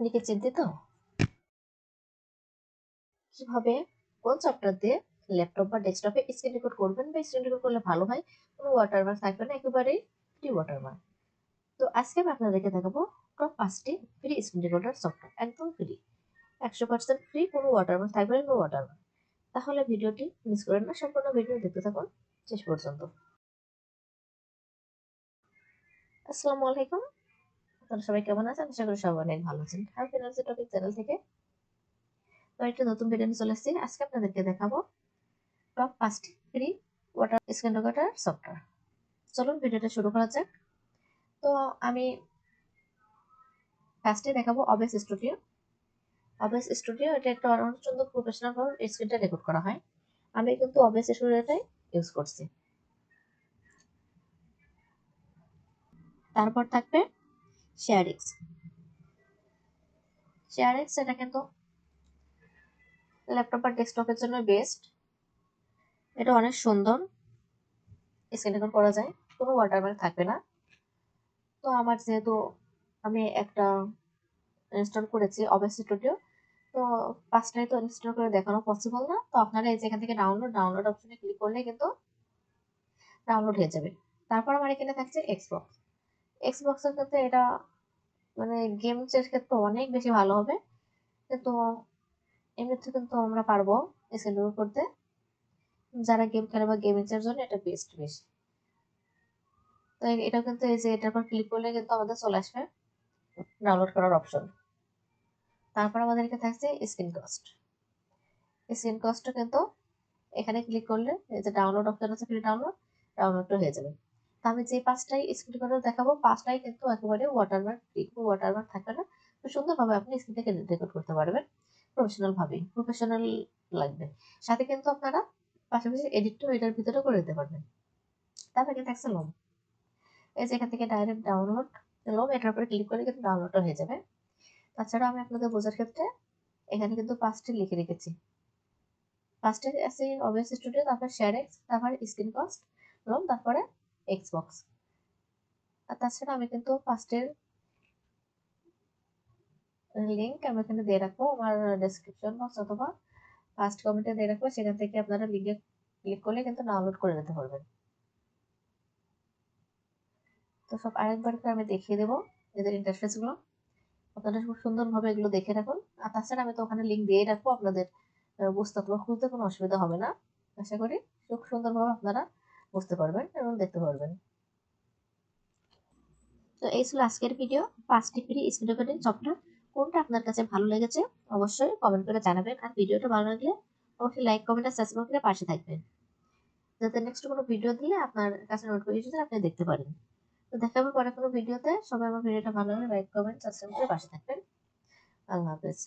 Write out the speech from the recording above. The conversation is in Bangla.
আপনি কি চিন্তিত কীভাবে? কোন সফটওয়্যার দিয়ে ল্যাপটপ বা ডেস্কটপে স্ক্রিন রেকর্ড করবেন বা স্ক্রিন রেকর্ড করলে ভালো হয়? কোনো ওয়াটারমার্ক থাকবে না একেবারেই ফ্রি ওয়াটারমার্ক তো আজকে আমি আপনাদেরকে দেখাবো টপ পাঁচটি ফ্রি স্ক্রিন রেকর্ডার সফটওয়্যার একদম ফ্রি একশো পার্সেন্ট ফ্রি কোনো ওয়াটারমার্ক থাকবে না নো ওয়াটারমার্ক তাহলে ভিডিওটি মিস করেন না, সম্পূর্ণ ভিডিও দেখতে থাকুন। শেষ পর্যন্ত। আসসালামু আলাইকুম। আপনারা সবাই কেমন আছেন? আশা করি সবাই অনেক ভালো আছেন। আমি ফিনান্সিয়াল টপিক চ্যানেল থেকে। তো একটা নতুন ভিডিও নিয়ে চলে এসেছি। আজকে আপনাদেরকে দেখাবো টপ পাঁচটি free water screen recorder software চলুন ভিডিওটা শুরু করা যাক। তো আমি ফার্স্টে দেখাবো অবেস স্টুডিও অবেস স্টুডিও এটা একটা অত্যন্ত প্রফেশনাল ভাবে স্ক্রিনটা রেকর্ড করা হয়। আমি কিন্তু অবেস স্টুডিওটাই ইউজ করছি। তারপর থাকবে শেয়ারিক্স শেয়ারিক্স এটা কিন্তু ল্যাপটপ আর ডেস্কটপের জন্য বেস্ট এটা অনেক সুন্দর। স্ক্রিন রেকর্ড করা যায়, কোনো ওয়াটারমার্ক থাকবে না। তো আমার যেহেতু আমি একটা ইনস্টল করেছি অবেস স্টুডিও তো পাঁচটাই তো ইনস্টল করে দেখানো পসিবল না। তো আপনারা এই যে এখান থেকে ডাউনলোড ডাউনলোড অপশনে ক্লিক করলে কিন্তু ডাউনলোড হয়ে যাবে। তারপর আমার এখানে থাকছে এক্সবক্স এক্সবক্সের ক্ষেত্রে এটা মানে গেমসের ক্ষেত্রে অনেক বেশি ভালো হবে। কিন্তু এমনিতে কিন্তু আমরা পারব স্ক্রিন করতে যারা গেম খেলে বা গেমিংসের জন্য এটা বেস্ট বেশি তো এটা কিন্তু এই যে এটার পর ক্লিক করলে কিন্তু আমাদের চলে আসবে ডাউনলোড করার অপশন তারপর আমাদেরকে থাকছে স্ক্রিন কস্ট স্ক্রিন কস্টটা কিন্তু এখানে ক্লিক করলে এই যে ডাউনলোড অপশন আছে ফ্রি ডাউনলোড ডাউনলোডটা হয়ে যাবে। তো আমি যে পাঁচটাই স্ক্রিন করে দেখাবো পাঁচটাই কিন্তু একেবারে ওয়াটারমার্ক ফ্রি ওয়াটারমার্ক থাকবে না। তো সুন্দরভাবে আপনি স্ক্রিন থেকে করতে পারবেন প্রফেশনাল ভাবে প্রফেশনাল লাগবে। সাথে কিন্তু আপনারা পাশাপাশি এডিটটাও এটার ভিতরে করে দিতে পারবেন। তারপরে কিন্তু থাকছে লোম এই যে এখান থেকে ডাইরেক্ট ডাউনলোড লোম এটার উপরে ক্লিক করে কিন্তু ডাউনলোডটা হয়ে যাবে। তাছাড়া আমি আপনাদের বোঝার ক্ষেত্রে এখানে কিন্তু পাঁচটি লিখে রেখেছি। ফার্স্টে আছে অবিয়াস স্টুডিও তারপর শেয়ার এক্স তারপর স্ক্রিন কস্ট লোম তারপরে এক্সবক্স আর তাছাড়া আমি কিন্তু ফার্স্টের লিঙ্ক আমি এখানে দিয়ে রাখব, আমার ডেসক্রিপশন বক্স অথবা ফার্স্ট কমেন্টে দিয়ে রাখব, সেখান থেকে আপনারা লিঙ্কে ক্লিক করলে কিন্তু ডাউনলোড করে নিতে পারবেন। তো সব আরেকবার করে আমি দেখিয়ে দেবো এদের ইন্টারফেসগুলো আপনারা খুব সুন্দরভাবে এগুলো দেখে রাখুন। আর তাছাড়া আমি তো ওখানে লিঙ্ক দিয়ে রাখব, আপনাদের বুঝতে অথবা খুঁজতে কোনো অসুবিধা হবে না। আশা করি খুব সুন্দরভাবে আপনারা বুঝতে পারবেন এবং দেখতে পারবেন। তো এই ছিল আজকের ভিডিও পাঁচটি ফ্রি স্ক্রিন রেকর্ডিং সফটওয়্যার কোনটা আপনার কাছে ভালো লেগেছে অবশ্যই কমেন্ট করে জানাবেন। আর ভিডিওটা ভালো লাগলে অবশ্যই লাইক কমেন্ট আর সাবস্ক্রাইব করে পাশে থাকবেন। যাতে নেক্সট কোনো ভিডিও দিলে আপনার কাছে নোটিফিকেশন আপনি দেখতে পারেন। তো দেখা হবে পরে কোনো ভিডিওতে সবাই আমার ভিডিওটা ভালো লাগে লাইক কমেন্ট সাবস্ক্রাইব করে পাশে থাকবেন। আল্লাহ হাফেজ।